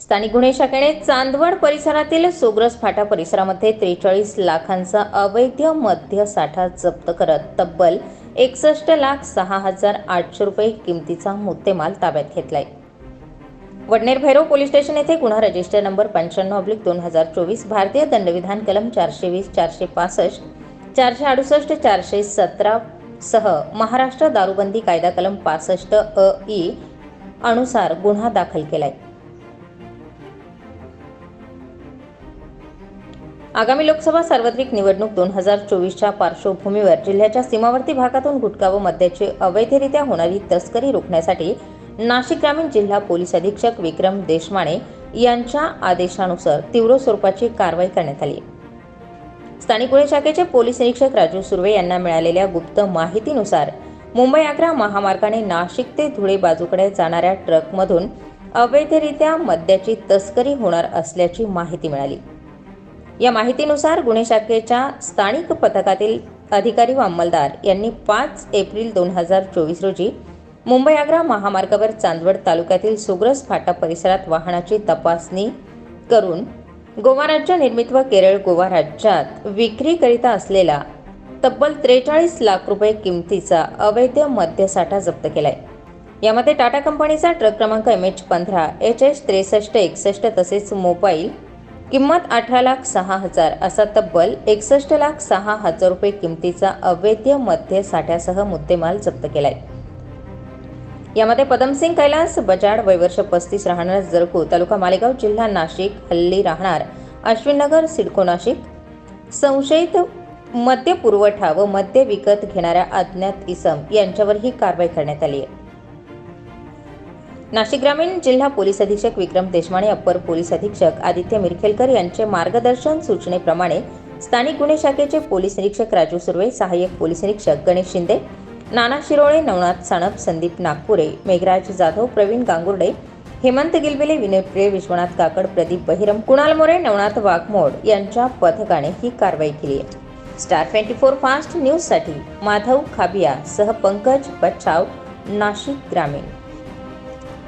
स्थानिक गुन्हे शाखेने चांदवड परिसरातील सोग्रस फाटा परिसरामध्ये त्रेचाळीस लाखांचा अवैध मद्य साठा जप्त करत तब्बल एकसष्ट लाख सहा हजार आठशे रुपये किमतीचा मुद्देमाल ताब्यात घेतलाय. वडनेर भैरव पोलीस स्टेशन येथे गुन्हा रजिस्टर नंबर पंच्याण्णव ऑब्लिक दोन हजार चोवीस भारतीय दंडविधान कलम चारशे वीस चारशे पासष्ट चारशे अडुसष्ट चारशे सतरा सह महाराष्ट्र दारूबंदी कायदा कलम पासष्ट अ ई अनुसार गुन्हा दाखल केलाय. आगामी लोकसभा सार्वत्रिक निवडणूक दोन हजार चोवीसच्या पार्श्वभूमीवर जिल्ह्याच्या सीमावर्ती भागातून गुटखा व मद्याची अवैधरित्या होणारी तस्करी रोखण्यासाठी नाशिक ग्रामीण जिल्हा पोलीस अधीक्षक विक्रम देशमाने यांच्या आदेशानुसार तीव्र स्वरूपाची कारवाई करण्यात आली. स्थानिक गुन्हे शाखेचे पोलीस निरीक्षक राजू सुर्वे यांना मिळालेल्या गुप्त माहितीनुसार मुंबई आग्रा महामार्गाने नाशिक ते धुळे बाजूकडे जाणाऱ्या ट्रकमधून अवैधरित्या मद्याची तस्करी होणार असल्याची माहिती मिळाली. या माहितीनुसार गुन्हे शाखेच्या स्थानिक पथकातील अधिकारी व अंमलदार यांनी पाच एप्रिल दोन हजार चोवीस रोजी मुंबई आग्रा महामार्गावर चांदवड तालुक्यातील सुग्रस फाटा परिसरात वाहनाची तपासणी करून गोवा राज्य निर्मित व केरळ गोवा राज्यात विक्रीकरिता असलेला तब्बल त्रेचाळीस लाख रुपये किमतीचा अवैध मद्यसाठा जप्त केलाय. यामध्ये टाटा कंपनीचा ट्रक क्रमांक एम एच पंधरा एच एच त्रेसष्ट एकसष्ट तसेच मोबाईल किंमत अठरा लाख सहा हजार असा तब्बल एकसष्ट लाख सहा हजार रुपये किमतीचा अवैध मद्य साठ्यासह मुद्देमाल जप्त केलाय. यामध्ये पदमसिंग कैलास बजाड वयवर्ष पस्तीस राहणार जरकू तालुका मालेगाव जिल्हा नाशिक हल्ली राहणार अश्विननगर सिडको नाशिक. संशयित मद्य पुरवठा व मद्य विकत घेणाऱ्या अज्ञात इसम यांच्यावर ही कारवाई करण्यात आली आहे. नाशिक ग्रामीण जिल्हा पोलीस अधीक्षक विक्रम देशमाने अप्पर पोलीस अधीक्षक आदित्य मिरखेलकर यांचे मार्गदर्शन सूचनेप्रमाणे स्थानिक गुन्हे शाखेचे पोलीस निरीक्षक राजू सुर्वे सहाय्यक पोलीस निरीक्षक गणेश शिंदे नाना शिरोळे नवनाथ सणप संदीप नागपुरे मेघराज जाधव प्रवीण गांगुर्डे हेमंत गिलबिले विनयप्रिय विश्वनाथ काकड प्रदीप बहिरम कुणाल मोरे नवनाथ वाघमोड यांच्या पथकाने ही कारवाई केली आहे. स्टार ट्वेंटी फोर फास्ट न्यूजसाठी माधव खाबिया सह पंकज बच्छाव नाशिक ग्रामीण.